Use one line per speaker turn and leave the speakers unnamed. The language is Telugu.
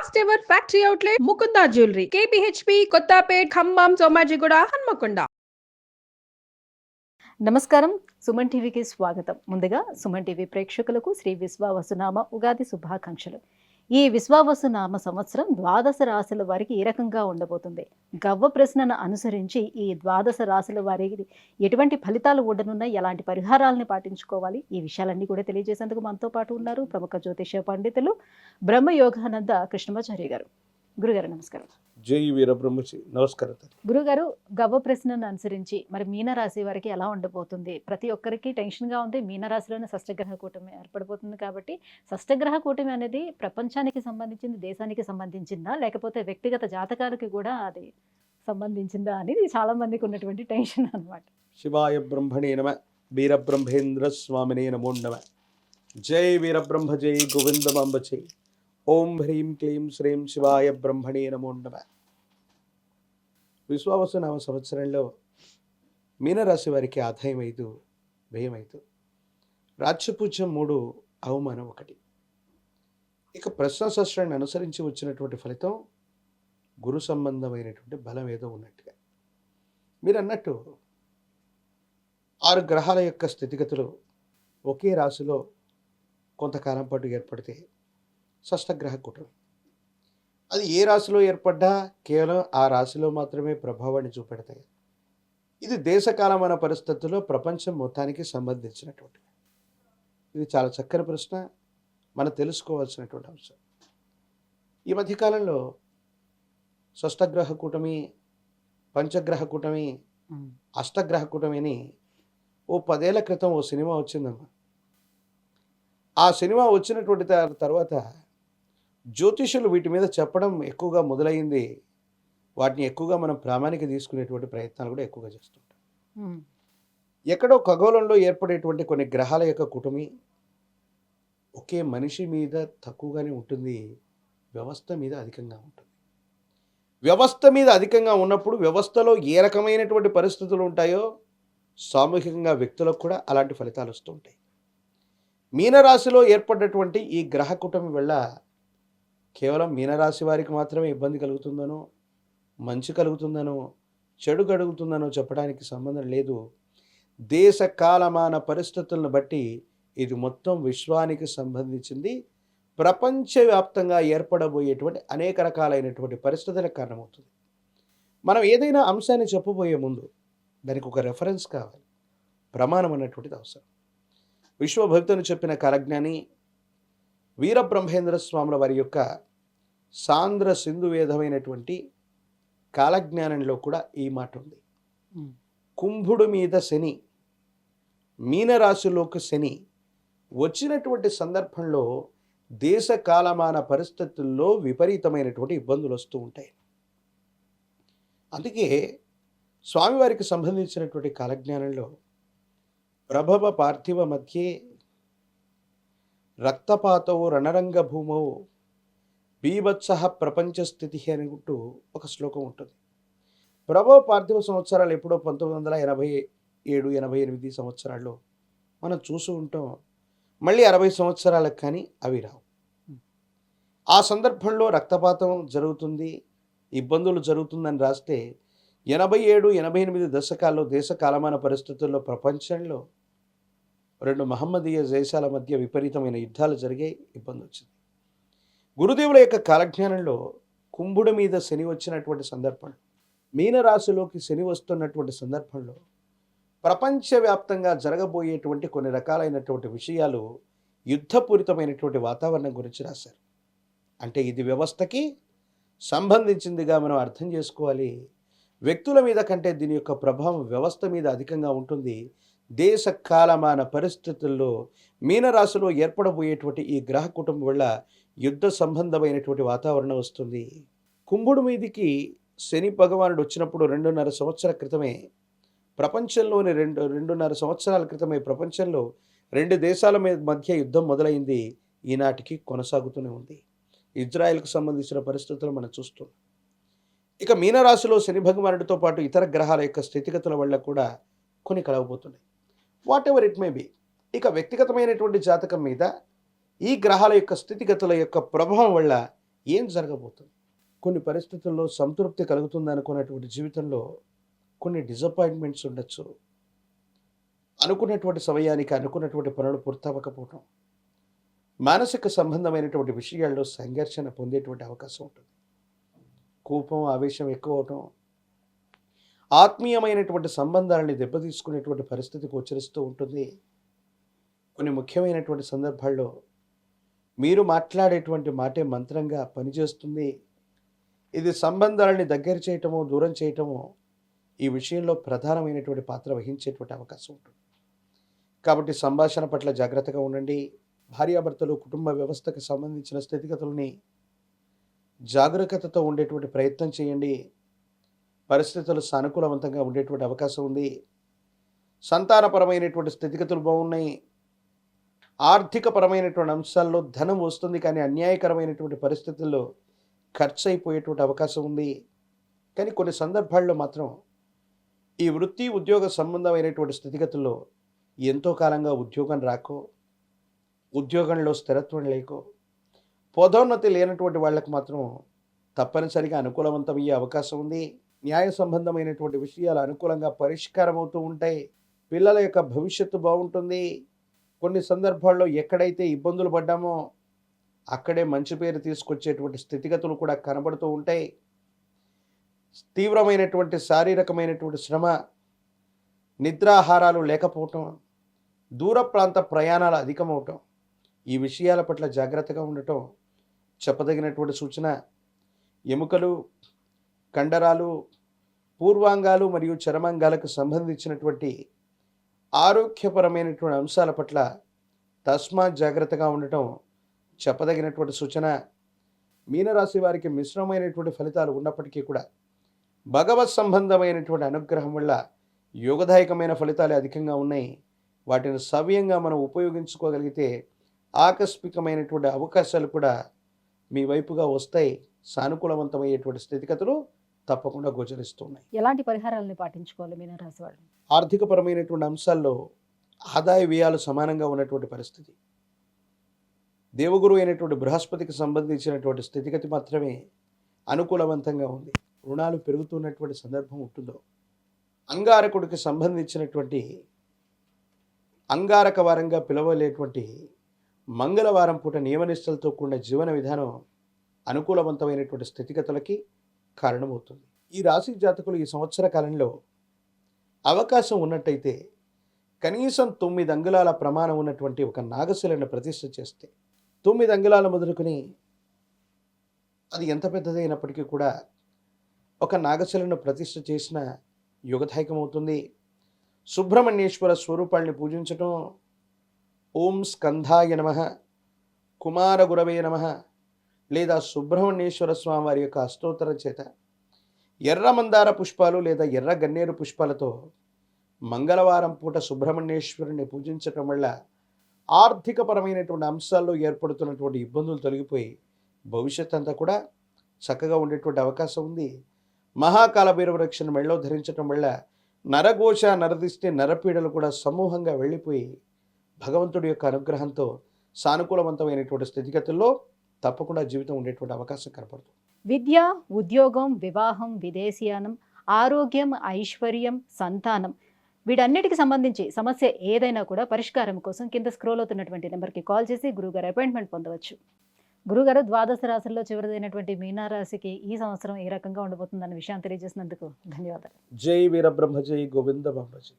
First ever factory outlet Mukunda jewellery KPHB Kothapet Khammam Somajiguda Hanamkonda
నమస్కారం. సుమన్ టీవీకి స్వాగతం. ముందుగా సుమన్ టీవీ ప్రేక్షకులకు శ్రీ విశ్వ వసునామ ఉగాది శుభాకాంక్షలు. ఈ విశ్వావసునామ సంవత్సరం ద్వాదశ రాశుల వారికి ఈ రకంగా ఉండబోతుంది? గవ్వ ప్రశ్నను అనుసరించి ఈ ద్వాదశ రాశుల వారికి ఎటువంటి ఫలితాలు ఉండనున్నాయి ఎలాంటి పరిహారాలను పాటించుకోవాలి? ఈ విషయాలన్నీ కూడా తెలియజేసేందుకు మనతో పాటు ఉన్నారు ప్రముఖ జ్యోతిష పండితులు బ్రహ్మయోగానంద కృష్ణమాచార్య గారు. గురుగారు నమస్కారం.
జై వీరబ్రహ్మచి. నమస్కారం.
గురుగారు గవ్వ ప్రశ్నను అనుసరించి మరి మీనరాశి వారికి ఎలా ఉండబోతుంది? ప్రతి ఒక్కరికి టెన్షన్గా ఉంది. మీనరాశిలోనే షష్టగ్రహ కూటమి ఏర్పడిపోతుంది కాబట్టి షష్టగ్రహ కూటమి అనేది ప్రపంచానికి సంబంధించింది దేశానికి సంబంధించిందా? లేకపోతే వ్యక్తిగత జాతకాలకి కూడా అది సంబంధించిందా అనేది చాలా మందికి ఉన్నటువంటి టెన్షన్ అన్నమాట.
శివాయ బ్రహ్మణే నమ వీరబ్రహ్మేంద్ర స్వామినే నమో నమ. జై వీరబ్రహ్మ జై గోవిందమాంబ జై ఓం హ్రీం క్లీం శ్రీం శివాయ బ్రహ్మణే నమో నమ. విశ్వావసు నామ సంవత్సరంలో మీనరాశి వారికి ఆదాయం ఐదు వ్యయం ఐదు. రాజ్యపూజ్యం మూడు అవమానం ఒకటి. ఇక ప్రశ్నశాస్త్రాన్ని అనుసరించి వచ్చినటువంటి ఫలితం గురు సంబంధమైనటువంటి బలం ఏదో ఉన్నట్టుగా. మీరు అన్నట్టు ఆరు గ్రహాల యొక్క స్థితిగతులు ఒకే రాశిలో కొంతకాలం పాటు ఏర్పడితే షష్టగ్రహ కుటుంబం అది ఏ రాశిలో ఏర్పడ్డా కేవలం ఆ రాశిలో మాత్రమే ప్రభావాన్ని చూపెడతాయి. ఇది దేశకాలమైన పరిస్థితుల్లో ప్రపంచం మొత్తానికి సంబంధించినటువంటిది. ఇది చాలా చక్కని ప్రశ్న. మనం తెలుసుకోవాల్సినటువంటి అంశం. ఈ మధ్యకాలంలో షష్టగ్రహ కూటమి పంచగ్రహ కూటమి అష్టగ్రహ కూటమిని ఓ పదేళ్ళ క్రితం ఓ సినిమా వచ్చిందమ్మా. ఆ సినిమా వచ్చినటువంటి తర్వాత జ్యోతిషులు వీటి మీద చెప్పడం ఎక్కువగా మొదలైంది వాటిని ఎక్కువగా మనం ప్రామాణిక తీసుకునేటువంటి ప్రయత్నాలు కూడా ఎక్కువగా చేస్తుంటాం. ఎక్కడో ఖగోళంలో ఏర్పడేటువంటి కొన్ని గ్రహాల యొక్క కుటుంబి ఒకే మనిషి మీద తక్కువగానే ఉంటుంది. వ్యవస్థ మీద అధికంగా ఉంటుంది. వ్యవస్థ మీద అధికంగా ఉన్నప్పుడు వ్యవస్థలో ఏ రకమైనటువంటి పరిస్థితులు ఉంటాయో సామూహికంగా వ్యక్తులకు కూడా అలాంటి ఫలితాలు వస్తూ ఉంటాయి. మీనరాశిలో ఏర్పడ్డటువంటి ఈ గ్రహ కుటుంబం వల్ల కేవలం మీనరాశి వారికి మాత్రమే ఇబ్బంది కలుగుతుందనో మంచి కలుగుతుందనో చెడు కలుగుతుందనో చెప్పడానికి సంబంధం లేదు. దేశ కాలమాన పరిస్థితులను బట్టి ఇది మొత్తం విశ్వానికి సంబంధించింది. ప్రపంచవ్యాప్తంగా ఏర్పడబోయేటువంటి అనేక రకాలైనటువంటి పరిస్థితులకు కారణమవుతుంది. మనం ఏదైనా అంశాన్ని చెప్పబోయే ముందు దానికి ఒక రెఫరెన్స్ కావాలి. ప్రమాణం అన్నటువంటిది అవసరం. విశ్వభక్తుని చెప్పిన కాలజ్ఞాని వీరబ్రహ్మేంద్ర స్వాముల వారి యొక్క సాంద్ర సింధు వేదమైనటువంటి కాలజ్ఞానంలో కూడా ఈ మాట ఉంది. కుంభుడు మీద శని మీనరాశిలోకి శని వచ్చినటువంటి సందర్భంలో దేశ కాలమాన పరిస్థితుల్లో విపరీతమైనటువంటి ఇబ్బందులు వస్తూ ఉంటాయి. అందుకే స్వామివారికి సంబంధించినటువంటి కాలజ్ఞానంలో ప్రభవ పార్థివ మధ్యే రక్తపాతవు రణరంగ భూమౌ బీభత్స ప్రపంచ స్థితి అంటూ ఒక శ్లోకం ఉంటుంది. ప్రభవ పార్థివ సంవత్సరాలు ఎప్పుడో పంతొమ్మిది వందల ఎనభై ఏడు ఎనభై ఎనిమిది సంవత్సరాల్లో మనం చూస్తూ ఉంటాం. మళ్ళీ అరవై సంవత్సరాలకు కానీ అవి రావు. ఆ సందర్భంలో రక్తపాతం జరుగుతుంది ఇబ్బందులు జరుగుతుందని రాస్తే ఎనభై ఏడు ఎనభై ఎనిమిది దశకాల్లో దేశ కాలమాన పరిస్థితుల్లో ప్రపంచంలో రెండు మహమ్మదీయ దేశాల మధ్య విపరీతమైన యుద్ధాలు జరిగే ఇబ్బంది వచ్చింది. గురుదేవుల యొక్క కాలజ్ఞానంలో కుంభుడి మీద శని వచ్చినటువంటి సందర్భం మీనరాశిలోకి శని వస్తున్నటువంటి సందర్భంలో ప్రపంచవ్యాప్తంగా జరగబోయేటువంటి కొన్ని రకాలైనటువంటి విషయాలు యుద్ధపూరితమైనటువంటి వాతావరణం గురించి రాశారు. అంటే ఇది వ్యవస్థకి సంబంధించిందిగా మనం అర్థం చేసుకోవాలి. వ్యక్తుల మీద కంటే దీని యొక్క ప్రభావం వ్యవస్థ మీద అధికంగా ఉంటుంది. దేశ కాలమాన పరిస్థితుల్లో మీనరాశిలో ఏర్పడబోయేటువంటి ఈ గ్రహ కుటుంబం వల్ల యుద్ధ సంబంధమైనటువంటి వాతావరణం వస్తుంది. కుంభుడు మీదికి శని భగవానుడు వచ్చినప్పుడు రెండున్నర సంవత్సరాల క్రితమే ప్రపంచంలోని రెండు రెండున్నర సంవత్సరాల క్రితమే ప్రపంచంలో రెండు దేశాల మీద మధ్య యుద్ధం మొదలైంది. ఈనాటికి కొనసాగుతూనే ఉంది. ఇజ్రాయెల్కు సంబంధించిన పరిస్థితులు మనం చూస్తున్నాం. ఇక మీనరాశిలో శని భగవానుడితో పాటు ఇతర గ్రహాల యొక్క స్థితిగతుల వల్ల కూడా కొన్ని కలవబోతున్నాయి. Whatever it may be ఇక వ్యక్తిగతమైనటువంటి జాతకం మీద ఈ గ్రహాల యొక్క స్థితిగతుల యొక్క ప్రభావం వల్ల ఏం జరగబోతుంది? కొన్ని పరిస్థితుల్లో సంతృప్తి కలుగుతుంది అనుకున్నటువంటి జీవితంలో కొన్ని డిసప్పాయింట్మెంట్స్ ఉండొచ్చు. అనుకున్నటువంటి సమయానికి అనుకున్నటువంటి పనులు పూర్తవ్వకపోవటం. మానసిక సంబంధమైనటువంటి విషయాల్లో సంఘర్షణ పొందేటువంటి అవకాశం ఉంటుంది. కోపం ఆవేశం ఎక్కువ అవటం ఆత్మీయమైనటువంటి సంబంధాలని దెబ్బతీసుకునేటువంటి పరిస్థితి గోచరిస్తూ ఉంటుంది. కొన్ని ముఖ్యమైనటువంటి సందర్భాల్లో మీరు మాట్లాడేటువంటి మాటే మంత్రంగా పనిచేస్తుంది. ఇది సంబంధాలని దగ్గర చేయటమో దూరం చేయటమో ఈ విషయంలో ప్రధానమైనటువంటి పాత్ర వహించేటువంటి అవకాశం ఉంటుంది. కాబట్టి సంభాషణ పట్ల జాగ్రత్తగా ఉండండి. భార్యాభర్తలు కుటుంబ వ్యవస్థకు సంబంధించిన స్థితిగతుల్ని జాగరూకతతో ఉండేటువంటి ప్రయత్నం చేయండి. పరిస్థితులు సానుకూలవంతంగా ఉండేటువంటి అవకాశం ఉంది. సంతానపరమైనటువంటి స్థితిగతులు బాగున్నాయి. ఆర్థికపరమైనటువంటి అంశాల్లో ధనం వస్తుంది కానీ అన్యాయకరమైనటువంటి పరిస్థితుల్లో ఖర్చు అయిపోయేటువంటి అవకాశం ఉంది. కానీ కొన్ని సందర్భాల్లో మాత్రం ఈ వృత్తి ఉద్యోగ సంబంధమైనటువంటి స్థితిగతుల్లో ఎంతో కాలంగా ఉద్యోగం రాకో ఉద్యోగంలో స్థిరత్వం లేకో పదోన్నతి లేనటువంటి వాళ్ళకు మాత్రం తప్పనిసరిగా అనుకూలవంతమయ్యే అవకాశం ఉంది. న్యాయ సంబంధమైనటువంటి విషయాలు అనుకూలంగా పరిష్కారం అవుతూ ఉంటాయి. పిల్లల యొక్క భవిష్యత్తు బాగుంటుంది. కొన్ని సందర్భాల్లో ఎక్కడైతే ఇబ్బందులు పడ్డామో అక్కడే మంచి పేరు తీసుకొచ్చేటువంటి స్థితిగతులు కూడా కనబడుతూ ఉంటాయి. తీవ్రమైనటువంటి శారీరకమైనటువంటి శ్రమ నిద్రాహారాలు లేకపోవటం దూర ప్రాంత ప్రయాణాలు అధికమవటం ఈ విషయాల పట్ల జాగ్రత్తగా ఉండటం చెప్పదగినటువంటి సూచన ఎముకలు కండరాలు పూర్వాంగాలు మరియు చరమాంగాలకు సంబంధించినటువంటి ఆరోగ్యపరమైనటువంటి అంశాల పట్ల తస్మా జాగ్రత్తగా ఉండటం చెప్పదగినటువంటి సూచన. మీనరాశి వారికి మిశ్రమైనటువంటి ఫలితాలు ఉన్నప్పటికీ కూడా భగవత్ సంబంధమైనటువంటి అనుగ్రహం వల్ల యోగదాయకమైన ఫలితాలు అధికంగా ఉన్నాయి. వాటిని సవ్యంగా మనం ఉపయోగించుకోగలిగితే ఆకస్మికమైనటువంటి అవకాశాలు కూడా మీ వైపుగా వస్తాయి. సానుకూలవంతమయ్యేటువంటి స్థితిగతులు తప్పకుండా గోచరిస్తున్నాయి.
ఎలాంటి పరిహారాలను పాటించుకోవాలి మీనరాశి వాళ్ళు?
ఆర్థికపరమైనటువంటి అంశాల్లో ఆదాయ వ్యయాలు సమానంగా ఉన్నటువంటి పరిస్థితి. దేవగురు అయినటువంటి బృహస్పతికి సంబంధించినటువంటి స్థితిగతి మాత్రమే అనుకూలవంతంగా ఉంది. రుణాలు పెరుగుతున్నటువంటి సందర్భం ఉంటుందో అంగారకుడికి సంబంధించినటువంటి అంగారక వారంగా పిలవలేటువంటి మంగళవారం పూట నియమనిష్టలతో కూడిన జీవన విధానం అనుకూలవంతమైనటువంటి స్థితిగతులకి కారణమవుతుంది. ఈ రాశి జాతకులు ఈ సంవత్సర కాలంలో అవకాశం ఉన్నట్టయితే కనీసం తొమ్మిది అంగుళాల ప్రమాణం ఉన్నటువంటి ఒక నాగశిలను ప్రతిష్ఠ చేస్తే తొమ్మిది అంగుళాల మొదలుకొని అది ఎంత పెద్దదైనప్పటికీ కూడా ఒక నాగశిలను ప్రతిష్ఠ చేసిన యుగదాయకమవుతుంది. సుబ్రహ్మణ్యేశ్వర స్వరూపాల్ని పూజించటం. ఓం స్కంధాయ నమ. కుమార గురవే నమ. లేదా సుబ్రహ్మణ్యేశ్వర స్వామి వారి యొక్క అష్టోత్తరం చేత ఎర్ర మందార పుష్పాలు లేదా ఎర్ర గన్నేరు పుష్పాలతో మంగళవారం పూట సుబ్రహ్మణ్యేశ్వరుని పూజించటం వల్ల ఆర్థికపరమైనటువంటి అంశాల్లో ఏర్పడుతున్నటువంటి ఇబ్బందులు తొలగిపోయి భవిష్యత్ అంతా కూడా చక్కగా ఉండేటువంటి అవకాశం ఉంది. మహాకాల భైరవ రక్షణ మెళ్ళలో ధరించటం వల్ల నరఘోష నరదిష్టి నరపీడలు కూడా సమూహంగా వెళ్ళిపోయి భగవంతుడి యొక్క అనుగ్రహంతో సానుకూలవంతమైనటువంటి స్థితిగతుల్లో తప్పకుండా జీవితం ఉండేటువంటి అవకాశం కనపడుతుంది.
విద్య ఉద్యోగం వివాహం విదేశీయానం ఆరోగ్యం ఐశ్వర్యం సంతానం వీటన్నిటికి సంబంధించి సమస్య ఏదైనా కూడా పరిష్కారం కోసం కింద స్క్రోల్ అవుతున్నటువంటి నెంబర్కి కాల్ చేసి గురుగారు అపాయింట్మెంట్ పొందవచ్చు. గురుగారు ద్వాదశ రాశుల్లో చివరిదైనటువంటి మీనారాశికి ఈ సంవత్సరం ఏ రకంగా ఉండబోతుందన్న విషయాన్ని తెలియజేసినందుకు ధన్యవాదాలు.
జై వీరబ్రహ్మ జై గోవింద బ్రహ్మ జై